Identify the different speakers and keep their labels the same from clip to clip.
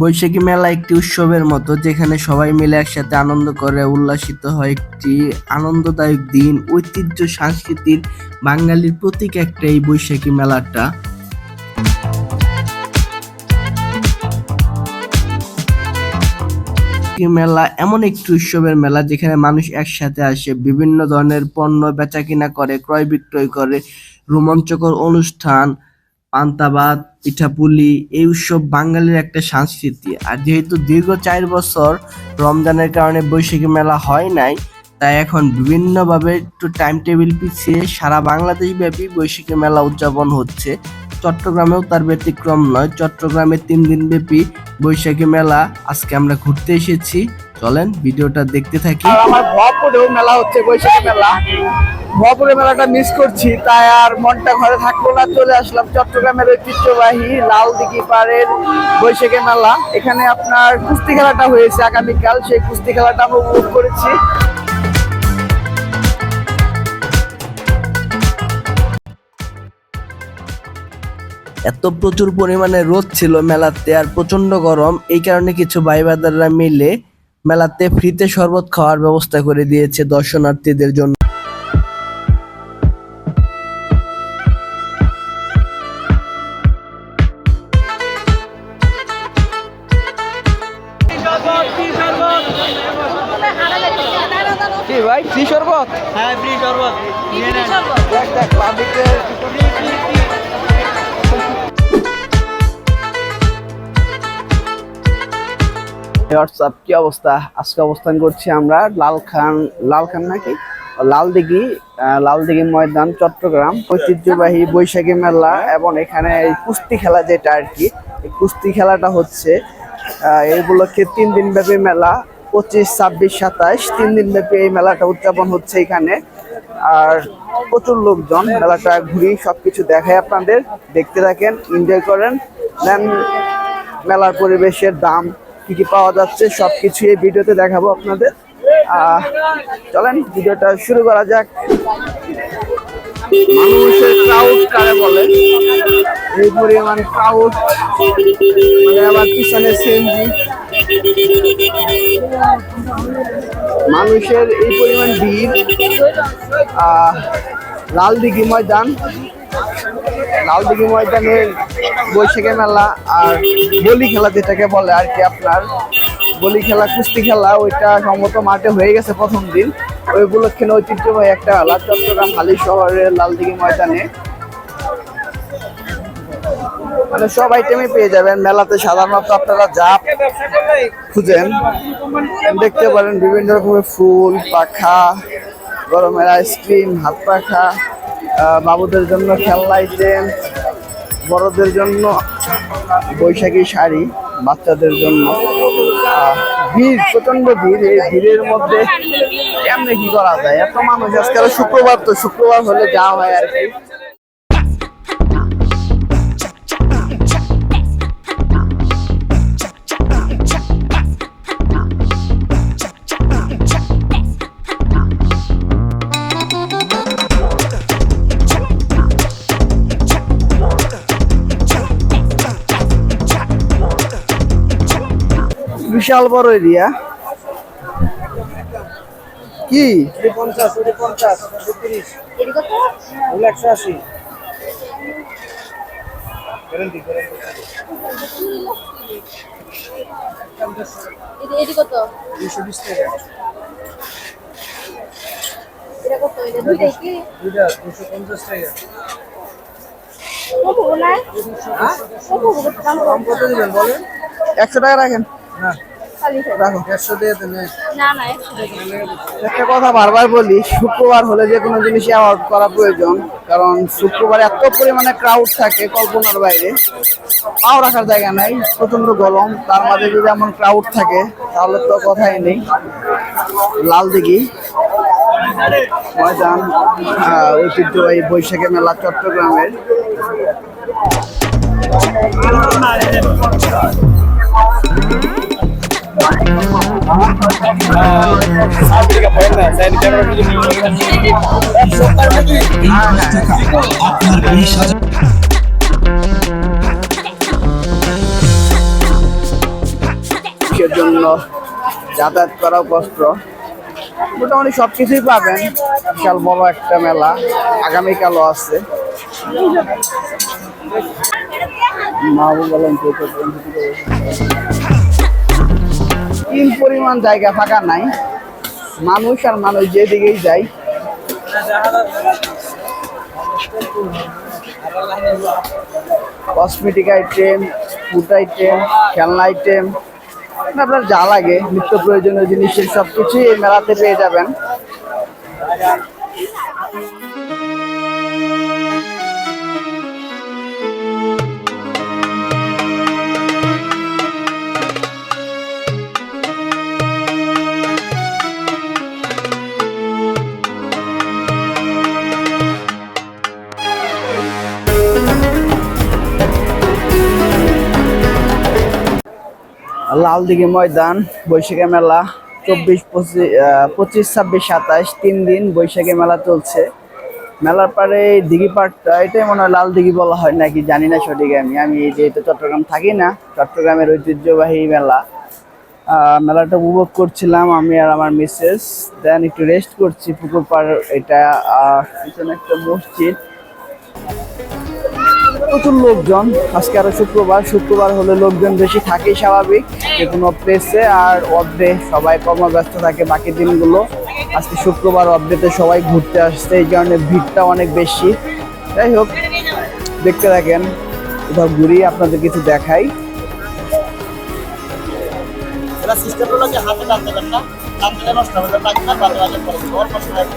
Speaker 1: বৈশাখী মেলা একটি উৎসবের মতো, যেখানে সবাই মিলে একসাথে আনন্দ করে, উল্লাসিত হয়। একটি আনন্দদায়ক দিন, ঐতিহ্য, সংস্কৃতির, বাঙালির প্রতীক একটা এই বৈশাখী মেলাটা। মেলা এমন একটি উৎসবের মেলা, যেখানে মানুষ একসাথে আসে, বিভিন্ন ধরনের পণ্য বেচা কিনা করে ক্রয় বিক্রয় করে, রোমাঞ্চকর অনুষ্ঠান পান্তাবাদ পিঠাপুলি, এই উৎসব বাঙালির একটা সংস্কৃতি। আর যেহেতু দীর্ঘ চার বছর রমজানের কারণে বৈশাখী মেলা হয় নাই, তাই এখন বিভিন্নভাবে একটু টাইম টেবিল পিছিয়ে সারা বাংলাদেশ ব্যাপী বৈশাখী মেলা উদযাপন হচ্ছে। চট্টগ্রামেও তার ব্যতিক্রম নয়, চট্টগ্রামে তিন দিন ব্যাপী বৈশাখী মেলা আজকে আমরা ঘুরতে এসেছি। চলেন ভিডিওটা দেখতে থাকি।
Speaker 2: আর আমার ভরপুরেও মেলা হচ্ছে বৈশাখী মেলা। ভরপুরে মেলাটা মিস করছি তাই আর মনটা ঘরে থাকল না চলে আসলাম চট্টগ্রামের ঐতিহ্যবাহী লাল দিঘি পাড়ের বৈশাখী মেলা। এখানে আপনার কুস্তি খেলাটা হয়েছে আগামীকাল সেই কুস্তি খেলাটা আমরা উপভোগ করেছি।
Speaker 1: এত প্রচুর পরিমাণে রোদ ছিল মেলাতে আর প্রচণ্ড গরম এই কারণে কিছু ভাই মিলে মেলাতে ফ্রিতে শরবত খাওয়ার ব্যবস্থা করে দিয়েছে দর্শনার্থীদের জন্য।
Speaker 2: হোয়াটসঅ্যাপ, কি অবস্থা? আজকে অবস্থান করছি আমরা লালখান লালখান নাকি? লাল দিঘি লাল দিঘি ময়দান, চট্টগ্রাম। ঐতিহ্যবাহী বৈশাখী মেলা এবং এখানে এই কুস্তি খেলা যেটা আর কি কুস্তি খেলাটা হচ্ছে উপলক্ষে তিন দিন ব্যাপী মেলা, পঁচিশ, ছাব্বিশ সাতাশ তিন দিন ব্যাপী এই মেলাটা উদযাপন হচ্ছে এখানে। আর প্রচুর লোকজন মেলাটা ঘুরি সবকিছু দেখায় আপনাদের। দেখতে থাকেন এনজয় করেন, দেন মেলার পরিবেশের দাম কি কি পাওয়া যাচ্ছে সবকিছু এই ভিডিওতে দেখাবো আপনাদের। চলেন, ভিডিওটা শুরু করা যাক। মানুষের বলে? এই পরিমাণ ক্রাউড মানে মানুষের এই পরিমাণ ভিড়। লাল দিঘি ময়দান। লাল দিঘি ময়দানের বৈশাখী মেলা আর বলি খেলা যেটাকে বলে আর কি আপনার বলি খেলা, কুস্তি খেলা, ওইটা সম্ভবত মাঠে হয়ে গেছে প্রথম দিন। ওই উপলক্ষে ঐতিহ্যবাহী একটা মেলা চট্টগ্রাম হালি শহরের লালদিঘি ময়দানে। মানে সব আইটেমই পেয়ে যাবেন। মেলাতে সাধারণত আপনারা যা খুঁজেন, দেখতে পারেন বিভিন্ন রকমের ফুল, পাখা, গরমের আইসক্রিম হাত পাখা বাবুদের জন্য খেলনা আইটেম বড়দের জন্য বৈশাখী শাড়ি, বাচ্চাদের জন্য। ভিড় প্রচণ্ড ভিড়, এই ভিড়ের মধ্যে কেমনে কি করা যায়? এত মানুষ আজকাল শুক্রবার তো, শুক্রবার হলে যাওয়া হয় আর কি। বিশাল বড় এরিয়া। কি? পঞ্চাশ পঞ্চাশ একশো আশি একশো টাকা রাখেন। না একটা কথা বারবার বলি শুক্রবার হলে যে কোনো জিনিসই অ্যাভয়েড করা প্রয়োজন কারণ শুক্রবার এত পরিমাণে ক্রাউড থাকে কল্পনার বাইরে। পাও রাখার জায়গা নাই প্রচণ্ড গরম তার মাঝে যদি এমন ক্রাউড থাকে তাহলে তো কথাই নেই। লাল দিঘি ময়দান ঐতিহ্যবাহী বৈশাখী মেলা চট্টগ্রামের। Thank you. জন্য যাতায়াত করাও কষ্ট। মোটামুটি সব কিছুই পাবেন। বিশাল বড় একটা মেলা। আগামীকালও আছে। মা বলেন তিন পরিমাণ জায়গা ফাঁকা নাই। মানুষ আর মানুষ যেদিকেই যায়। কসমেটিক আইটেম, ফুড আইটেম, খেলনা আইটেম, আপনার যা লাগে, নিত্য প্রয়োজনীয় জিনিসের সব কিছুই এই মেলাতে পেয়ে যাবেন। লালদিঘি ময়দান, বৈশাখী মেলা, চব্বিশ পঁচিশ পঁচিশ, ছাব্বিশ, সাতাশ, তিন দিন বৈশাখী মেলা চলছে। মেলার পরে দিঘি পাড়টা, এটাই মনে হয় লাল দিঘি বলা হয় নাকি? জানি না সঠিক আমি। আমি যেহেতু চট্টগ্রাম থাকি না, চট্টগ্রামের ঐতিহ্যবাহী মেলা। মেলাটা উপভোগ করছিলাম আমি আর আমার মিসেস দেন একটু রেস্ট করছি পুকুর পাড়, এটা পিছনে একটা মসজিদ। প্রচুর লোকজন। আজকে আরও শুক্রবার। শুক্রবার হলে লোকজন বেশি থাকেই স্বাভাবিক, যে কোনো প্লেসে আর অর্ধে সবাই কর্মব্যস্ত থাকে বাকি দিনগুলো। আজকে শুক্রবার অর্ধেতে সবাই ঘুরতে আসছে, এই কারণে ভিড়টা অনেক বেশি। যাই হোক, দেখতে থাকেন। কোথাও ঘুরি আপনাদের কিছু দেখাই।
Speaker 3: সিস্টেম হলো যে হাতে টানতে পারেন না টানতে নষ্ট হবে। না? বাজে বাজে থাকে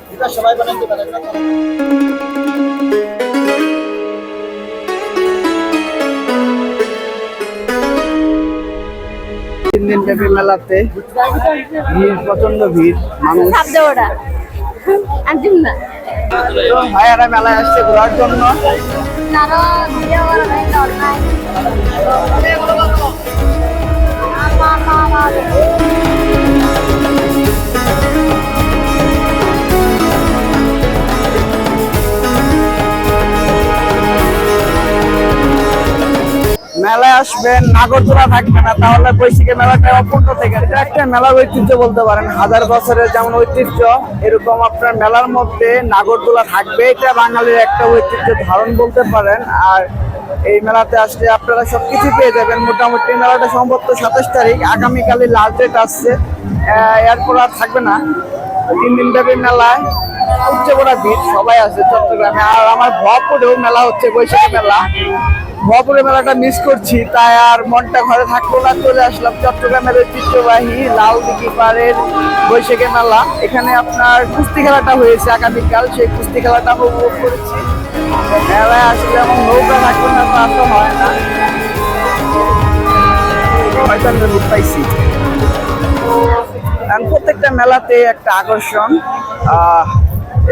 Speaker 3: এটা সবাই বানাতে পারে
Speaker 2: তিন দিন ব্যাপী মেলাতে ভিড় প্রচণ্ড ভিড় মানুষ। ভাইয়ারা মেলায় আসছে ঘোরার জন্য। আসবেন, নাগরদোলা থাকবে না, তাহলে বৈশাখী মেলাটা অপূর্ণ থেকে। এটা একটা মেলার ঐতিহ্য বলতে পারেন, হাজার বছরের যেমন ঐতিহ্য, এরকম আপনার মেলার মধ্যে নাগরদোলা থাকবে। এটা বাঙালির একটা ঐতিহ্য ধারণ বলতে পারেন, আর এই মেলাতে আসলে আপনারা সবকিছু পেয়ে যাবেন। মোটামুটি মেলাটা সম্ভবত সাতাশ তারিখ, আগামীকালই লাস্ট ডেট আসছে। এরপর আর থাকবে না। তিন দিন ব্যাপী মেলায় উচ্চে বড় ভিড়, সবাই আছে চট্টগ্রামে। আর আমার ভরপুরেও মেলা হচ্ছে, বৈশাখী মেলা। ভরপুরে মেলাটা মিস করছি, তাই আর মনটা ঘরে থাকল না, চলে আসলাম চট্টগ্রামের ঐতিহ্যবাহী লাল দিঘি পাড়ের বৈশাখী মেলা। এখানে আপনার কুস্তি খেলাটা হয়েছে আগামীকাল, সেই কুস্তি খেলাটা আমি উপভোগ করেছি। মেলায় আসলে এমন নৌকা থাকবে না, তা তো হয় না। পাইছি। কারণ প্রত্যেকটা মেলাতে একটা আকর্ষণ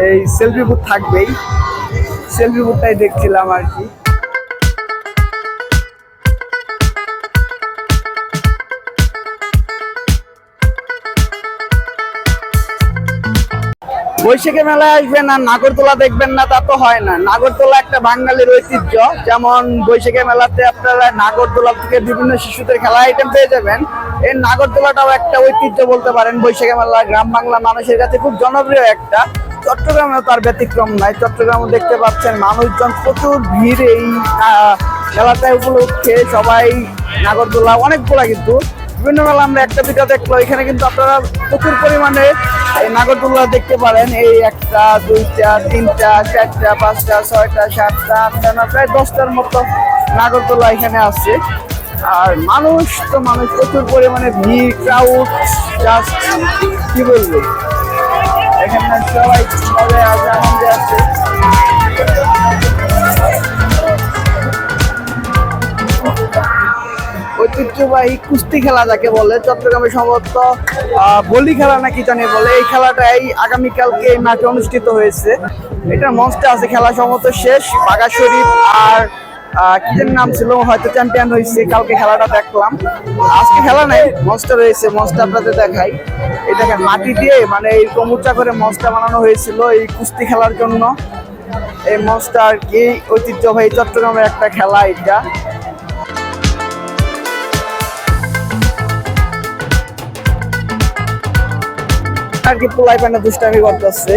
Speaker 2: এই সেলফি বুথ থাকবেই। সেলফি বুথটাই দেখছিলাম আর কি। বৈশাখী মেলায় আসবেন আর নাগরতলা দেখবেন না, তা তো হয় না। নাগরতলা একটা বাঙালির ঐতিহ্য। যেমন বৈশাখী মেলাতে আপনারা নাগরতলা থেকে বিভিন্ন শিশুদের খেলা আইটেম পেয়ে যাবেন। এই নাগরদোলাটাও একটা ঐতিহ্য বলতে পারেন, বৈশাখী মেলা, গ্রাম বাংলা মানুষের কাছে খুব জনপ্রিয় একটা। চট্টগ্রামে তার ব্যতিক্রম নাই চট্টগ্রামে দেখতে পাচ্ছেন মানুষজন প্রচুর ভিড় এই মেলাটায় উপলক্ষে। সবাই নাগরদোলা, অনেকগুলা কিন্তু। বিভিন্ন মেলা আমরা একটা দুটা দেখল এখানে কিন্তু আপনারা প্রচুর পরিমাণে এই নাগরদোল্লা দেখতে পারেন। এই একটা, দুইটা, তিনটা, চারটা, পাঁচটা, ছয়টা, সাতটা, আটটা না প্রায় দশটার মতো নাগরদোল্লা এখানে আছে। আর মানুষ তো মানুষ, প্রচুর পরিমাণে ভিড় ক্রাউড জাস্ট কি বলব? এখানে সবাই আনন্দে আছে। ঐতিহ্যবাহী কুস্তি খেলা যাকে বলে, চট্টগ্রামে সম্ভবত বলি খেলা নাকি জানি বলে, এই খেলাটাই আগামীকালকে এই মাঠে অনুষ্ঠিত হয়েছে। এটার মঞ্চটা আছে, খেলা সম্ভবত শেষ বাগা শরীফ আর আহ, কি যেন নাম ছিল? হয়তো চ্যাম্পিয়ন হয়েছে কালকে খেলাটা দেখলাম। আজকে খেলা নেই মঞ্চটা রয়েছে মঞ্চটা আপনাদের দেখাই। এই দেখেন মাটি দিয়ে মানে এরকম উঁচা করে মঞ্চটা বানানো হয়েছিল এই কুস্তি খেলার জন্য। এই মঞ্চটা আর কি ঐতিহ্যবাহী চট্টগ্রামের একটা খেলা এটা। আর কি পোলাই পানে দুষ্টামি করতেছে।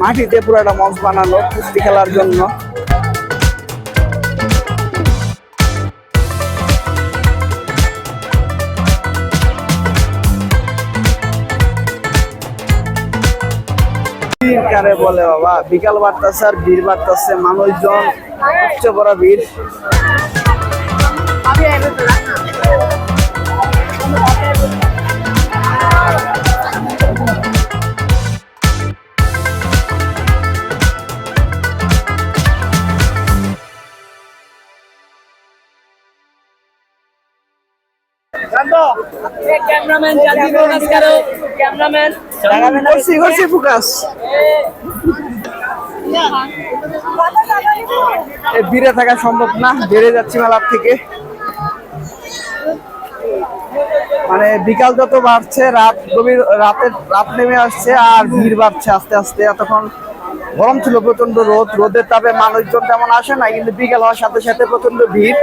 Speaker 2: মাটিতে পুরো একটা মঞ্চ বানানো কুস্তি খেলার জন্য। ভিড় কারে বলে বাবা? বিকাল বাড়তেছে আর ভিড় বাড়তেছে মানুষজন উচ্চ বড় ভিড়। ক্যামেরাম্যান ভিড়ে থাকা সম্ভব না, বেড়ে যাচ্ছি মেলার থেকে। মানে বিকাল যত বাড়ছে, রাত গভীর রাতের রাত নেমে আসছে আর ভিড় বাড়ছে আস্তে আস্তে। এতক্ষণ গরম ছিল প্রচণ্ড রোদ। রোদের তাপে মানুষজন তেমন আসে না কিন্তু বিকাল হওয়ার সাথে সাথে প্রচণ্ড ভিড়।